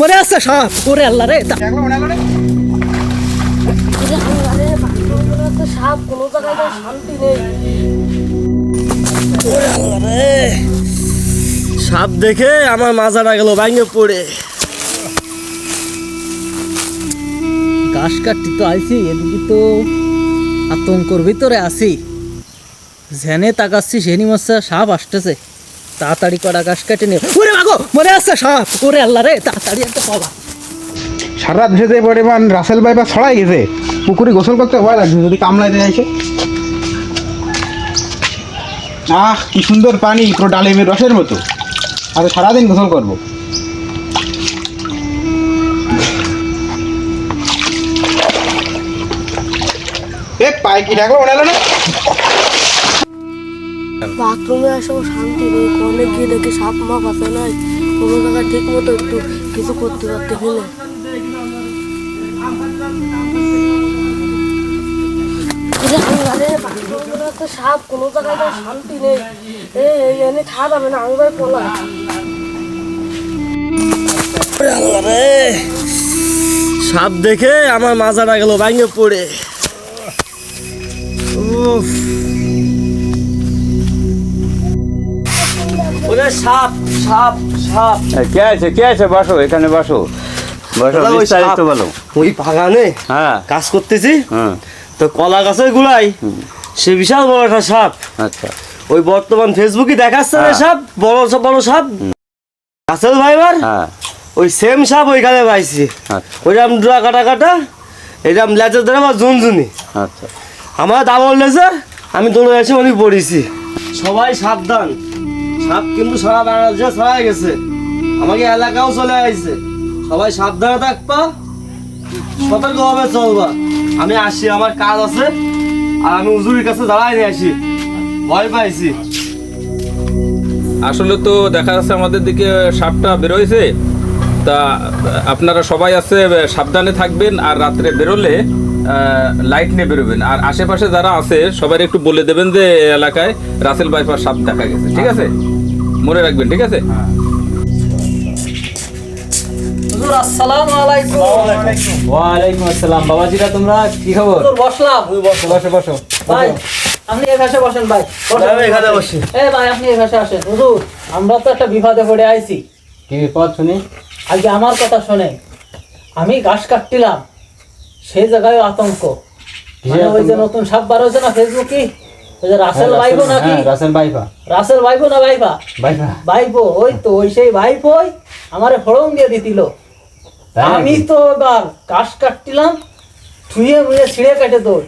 মনে আছে সাপ ওরে আল্লাহ রে সাপ কোনো জায়গায় শান্তি নেই সাপ দেখে আমার মাজাটা গেল ভাঙে পড়ে। ঘাস কাটতে তো আইছি এদিকে তো আতঙ্কর ভিতরে আছি। ঝেনে তাকাচ্ছি সেনি মশা সাপ আসতেছে। তাড়াতাড়ি করা গাছ কাটে নিয়ে ওরে মাগো, মনে আছে? সাপ। ওরে আল্লাহ রে, তাড়াতাড়ি একটা পালা সারা দেশে পরিমাণ রাসেল বাইপাস ছড়াই গেছে, পুকুরে গোসল করতে ভয় লাগছে, যদি কামলাইতে যাইছে আহ, কি সুন্দর পানি, পুরো ডালিমের রসের মতো। আর সারাদিন গোসল করব। এ, পায়ে কি ঠাকলো মনে হলো না? বাথরুমে এসেও শান্তি নেই কনে গিয়ে দেখি সাপ মাপ আছে নাই। কোনো জায়গায় ঠিক মতো একটু কিছু করতে পারতে গেলে সাপ, কোনো জায়গায় শান্তি নেই। এনে না সাপ দেখে আমার মাজাটা গেল, ভাঙে পড়ে। সাপ সাপ সাপ। কে আছে কে আছে? বসো এখানে বসো। বসো বিস্তারিত। বলো। ওই বাগানে হ্যাঁ। কাজ করতেছি। তো কলা গাছের গুলাই সে বিশাল বড় একটা সাপ। আচ্ছা। ওই বর্তমান ফেসবুকে দেখাচ্ছে না হ্যাঁ। সাপ বড় সব বড় সাপ। গাছের ভাইবার? হ্যাঁ। ওই সেম সাপ ওইখানে পাইছি। আচ্ছা। ওইরকম ডোরা কাটা কাটা এরকম লেজের দ্বারা বা ঝুনঝুনি। আচ্ছা। আমার দাবল লেজে আমি দৌড়ে এসে অনেক পড়েছি। সবাই সাবধান। সাপ কিন্তু সারা বাংলাদেশে ছড়াই গেছে। আমাকে এলাকাও চলে আসছে সবাই সাবধানে থাকবা। সতর্কভাবে চলবা। আমি আসি, আমার কাজ আছে। আর আমি উজুরির কাছে দাঁড়াই নিয়ে আসি। ভয় পাইছি। আসলে তো দেখা যাচ্ছে আমাদের দিকে সাপটা বেরোয়েছে তা, আপনারা সবাই আছে সাবধানে থাকবেন আর রাত্রে বেরোলে লাইট নিয়ে বেরোবেন। আর আশেপাশে যারা আছে, সবাই একটু বলে দেবেন যে এলাকায় রাসেল বাইপার সাপ দেখা গেছে। ঠিক আছে? মনে রাখবেন ঠিক আছে? আসসালামু আলাইকুম। ওয়ালাইকুম আসসালাম। বাবাজিরা তোমরা কি খবর? বসলাম। বসো। বসো বসো। ভাই আপনি এই ভাষায় বসেন ভাই। আমি এখানে বসি। এই ভাই আপনি এই ভাষায় আসেন। হুজুর আমরা তো একটা বিপদে পড়ে আইছি। কি বিপদ শুনি? আজকে আমার কথা শোনে। আমি ঘাস কাটছিলাম। সেই জায়গায় আতঙ্ক। মানে ওই যে নতুন সাপ বার হয়েছে না ফেসবুকে রাসেল ভাইবো নাকি? হ্যাঁ, রাসেল বাইফা রাসেল ভাইবো না ভাইবো ওই তো ওই সেই ভাইপোই আমারে ফড়ং দিয়ে দিছিল আমি তো এবার মুয়ে ছিঁড়ে কাটে তোর।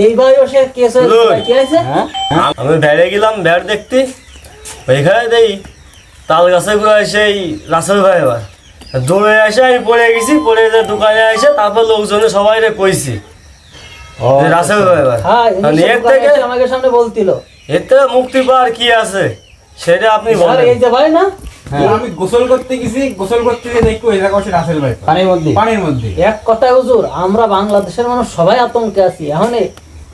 এইবার সে কেস কি আছে হ্যাঁ? আমি বেড়ে গেলাম বেড় দেখতে। ওইখানে দেই তাল গাছে সেই রাসেল ভাই এবার। দৌড়ে এসে আমি পড়ে গেছি পড়ে যে দোকানে এসে তারপর লোকজনে সবাই রে কইছি। রাসেল হ্যাঁ আর ইনি এর থেকে আমাকে সামনে বলছিল এর থেকে মুক্তি পাওয়ার কি আছে? সেটা আপনি বলেন। এই যে ভাই না? হ্যাঁ, আমি গোসল করতে গেছি গোসল করতে গিয়ে দেখি ওই জায়গা রাসেল বাইপাস পানির মধ্যে। পানির মধ্যে। এক কথায় হুজুর আমরা বাংলাদেশের মানুষ সবাই আতঙ্কে আছি। এখন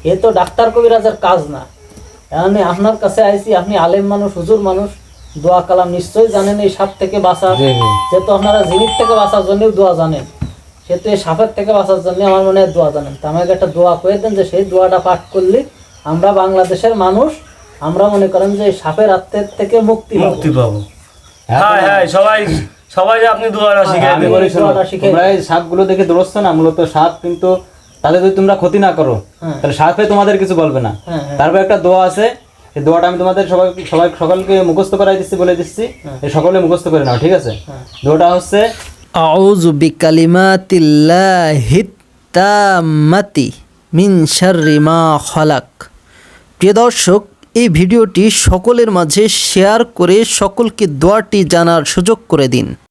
এ- তো ডাক্তার কবিরাজের কাজ না। এখন আপনার কাছে আইছি আপনি আলেম মানুষ হুজুর মানুষ দোয়া কালাম নিশ্চয়ই জানেন এই সাপ থেকে বাঁচা। যেহেতু আপনারা জিনিস থেকে বাঁচার জন্য দোয়া জানেন। সেহেতু এই সাপের থেকে বাঁচার জন্য আমার মনে হয় দোয়া জানেন। তো আমাকে একটা দোয়া করে দেন যে সেই দোয়াটা পাঠ করলে আমরা বাংলাদেশের মানুষ আমরা মনে করেন যে এই সাপের হাতের থেকে মুক্তি মুক্তি পাবো। হ্যাঁ হ্যাঁ সবাই সবাই যে আপনি দুয়ারা শিখে আমি বলি দোয়াটা তোমরা এই সাপগুলো দেখে দৌড়চ্ছ না মূলত সাপ কিন্তু তাদের যদি তোমরা ক্ষতি না করো হ্যাঁ। তাহলে সাপে তোমাদের কিছু বলবে না। হ্যাঁ, হ্যাঁ। তারপর একটা দোয়া আছে এই দোয়াটা আমি তোমাদের সবাই সবাই সকলকে মুখস্থ করাই দিচ্ছি বলে দিচ্ছি হ্যাঁ। সকলে মুখস্থ করে নাও ঠিক আছে? দোয়াটা হচ্ছে আউযু বিকালিমাতিল্লাহিত তাম্মাতি মিন শাররি মা খলাক। প্রিয় দর্শক, এই ভিডিওটি সকলের মাঝে শেয়ার করে সকলকে দোয়াটি জানার সুযোগ করে দিন।